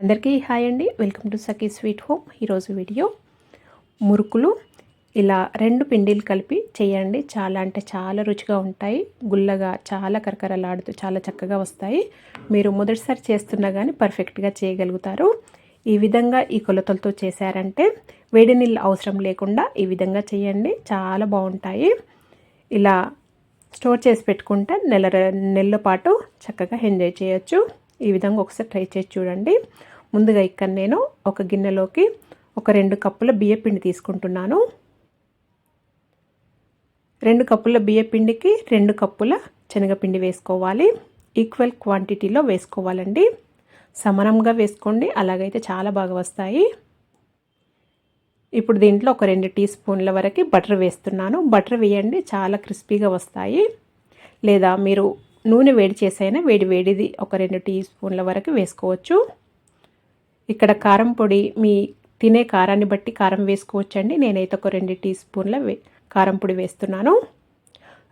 అందరికీ హాయ్ అండి. Welcome to Sakhi sweet home. ఈరోజు వీడియో మురుకులు ఇలా రెండు పిండిలు కలిపి చేయండి. చాలా అంటే చాలా రుచిగా ఉంటాయి. గుల్లగా చాలా కరకరలాడుతూ చాలా చక్కగా వస్తాయి. మీరు మొదటిసారి చేస్తున్నా కానీ పర్ఫెక్ట్గా చేయగలుగుతారు. ఈ విధంగా ఈ కొలతలతో చేశారంటే వేడి నీళ్ళు అవసరం లేకుండా ఈ విధంగా చేయండి. చాలా బాగుంటాయి. ఇలా స్టోర్ చేసి పెట్టుకుంటే నెల నెలల పాటు చక్కగా ఎంజాయ్ చేయొచ్చు. ఈ విధంగా ఒకసారి ట్రై చేసి చూడండి. ముందుగా ఇక్కడ నేను ఒక గిన్నెలోకి ఒక రెండు కప్పుల బియ్యపిండి తీసుకుంటున్నాను. రెండు కప్పుల బియ్యపిండికి రెండు కప్పుల శనగపిండి వేసుకోవాలి. ఈక్వల్ క్వాంటిటీలో వేసుకోవాలండి. సమానంగా వేసుకోండి. అలాగైతే చాలా బాగా వస్తాయి. ఇప్పుడు దీంట్లో ఒక రెండు టీ స్పూన్ల వరకు బటర్ వేస్తున్నాను. బటర్ వేయండి. చాలా క్రిస్పీగా వస్తాయి. లేదా మీరు నూనె వేడి చేసైనా వేడి వేడిది ఒక రెండు టీ స్పూన్ల వరకు వేసుకోవచ్చు. ఇక్కడ కారం పొడి మీ తినే కారాన్ని బట్టి కారం వేసుకోవచ్చండి. నేనైతే ఒక రెండు టీ స్పూన్ల వే కారం పొడి వేస్తున్నాను.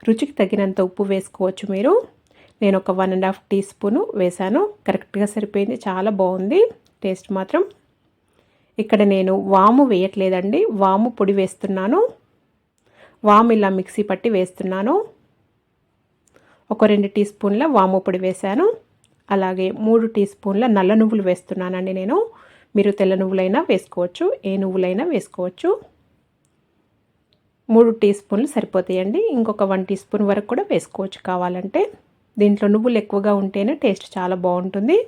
రుచికి తగినంత ఉప్పు వేసుకోవచ్చు మీరు. నేను ఒక one and half teaspoon వేశాను. కరెక్ట్గా సరిపోయింది. చాలా బాగుంది. టేస్ట్ మాత్రం. ఇక్కడ నేను వాము వేయట్లేదండి. వాము పొడి వేస్తున్నాను. వాము ఇలా మిక్సీ పట్టి వేస్తున్నాను. ఒక రెండు టీ స్పూన్ల వాము పొడి వేశాను. అలాగే మూడు టీ స్పూన్ల నల్ల నువ్వులు వేస్తున్నానండి నేను. మీరు తెల్ల నువ్వులైనా వేసుకోవచ్చు ఏ నువ్వులైనా వేసుకోవచ్చు. మూడు టీ స్పూన్లు సరిపోతాయండి. ఇంకొక వన్ టీ స్పూన్ వరకు కూడా వేసుకోవచ్చు కావాలంటే. దీంట్లో నువ్వులు ఎక్కువగా ఉంటేనే టేస్ట్ చాలా బాగుంటుంది.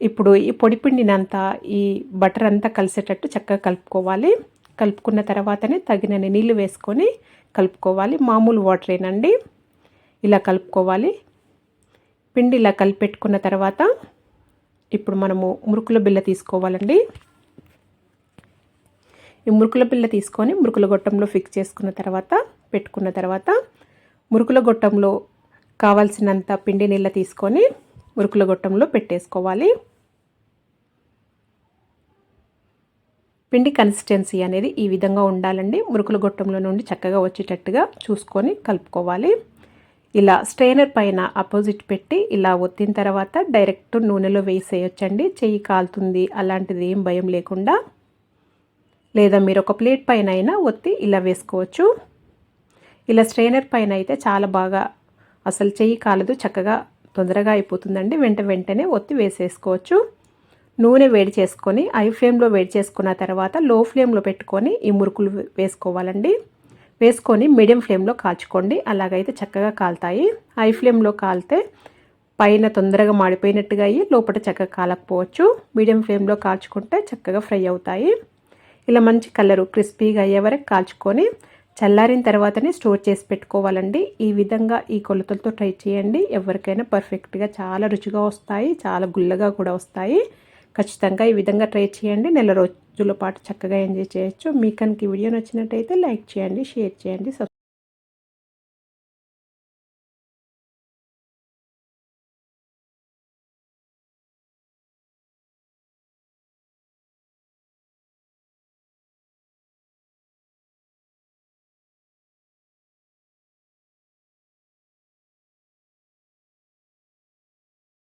ఇప్పుడు ఈ పొడిపిండినంతా ఈ బటర్ అంతా కలిసేటట్టు చక్కగా కలుపుకోవాలి. కలుపుకున్న తర్వాతనే తగినన్ని నీళ్ళు వేసుకొని కలుపుకోవాలి. మామూలు వాటరేనండి ఇలా కలుపుకోవాలి. పిండి ఇలా కలిపెట్టుకున్న తర్వాత ఇప్పుడు మనము మురుకుల బిల్ల తీసుకోవాలండి. ఈ మురుకుల బిల్ల తీసుకొని మురుకుల గొట్టంలో ఫిక్స్ చేసుకున్న తర్వాత పెట్టుకున్న తర్వాత మురుకుల గొట్టంలో కావాల్సినంత పిండి నీళ్ళ తీసుకొని మురుకుల గొట్టంలో పెట్టేసుకోవాలి. పిండి కన్సిస్టెన్సీ అనేది ఈ విధంగా ఉండాలండి. మురుకుల గొట్టంలో నుండి చక్కగా వచ్చేటట్టుగా చూసుకొని కలుపుకోవాలి. ఇలా స్ట్రైనర్ పైన అపోజిట్ పెట్టి ఇలా ఒత్తిన తర్వాత డైరెక్ట్ నూనెలో వేసేయొచ్చండి. చెయ్యి కాలుతుంది అలాంటిది ఏం భయం లేకుండా. లేదా మీరు ఒక ప్లేట్ పైన అయినా ఒత్తి ఇలా వేసుకోవచ్చు. ఇలా స్ట్రైనర్ పైన అయితే చాలా బాగా అసలు చెయ్యి కాలదు చక్కగా తొందరగా అయిపోతుందండి. వెంట వెంటనే ఒత్తి వేసేసుకోవచ్చు. నూనె వేడి చేసుకొని ఐ ఫ్లేమ్లో వేడి చేసుకున్న తర్వాత లో ఫ్లేమ్లో పెట్టుకొని ఈ మురుకులు వేసుకోవాలండి. వేసుకొని మీడియం ఫ్లేమ్లో కాల్చుకోండి. అలాగైతే చక్కగా కాలుతాయి. హై ఫ్లేమ్లో కాలితే పైన తొందరగా మాడిపోయినట్టుగా అయ్యి లోపల చక్కగా కాలకపోవచ్చు. మీడియం ఫ్లేమ్లో కాల్చుకుంటే చక్కగా ఫ్రై అవుతాయి. ఇలా మంచి కలరు క్రిస్పీగా అయ్యే వరకు కాల్చుకొని చల్లారిన తర్వాతనే స్టోర్ చేసి పెట్టుకోవాలండి. ఈ విధంగా ఈ కొలతలతో ట్రై చేయండి. ఎవరికైనా పర్ఫెక్ట్గా చాలా రుచిగా వస్తాయి. చాలా గుల్లగా కూడా వస్తాయి. ఖచ్చితంగా ఈ విధంగా ట్రై చేయండి. నెల రోజుల పాటు చక్కగా ఎంజాయ్ చేయొచ్చు. మీ కనుక వీడియో నచ్చినట్టయితే లైక్ చేయండి షేర్ చేయండి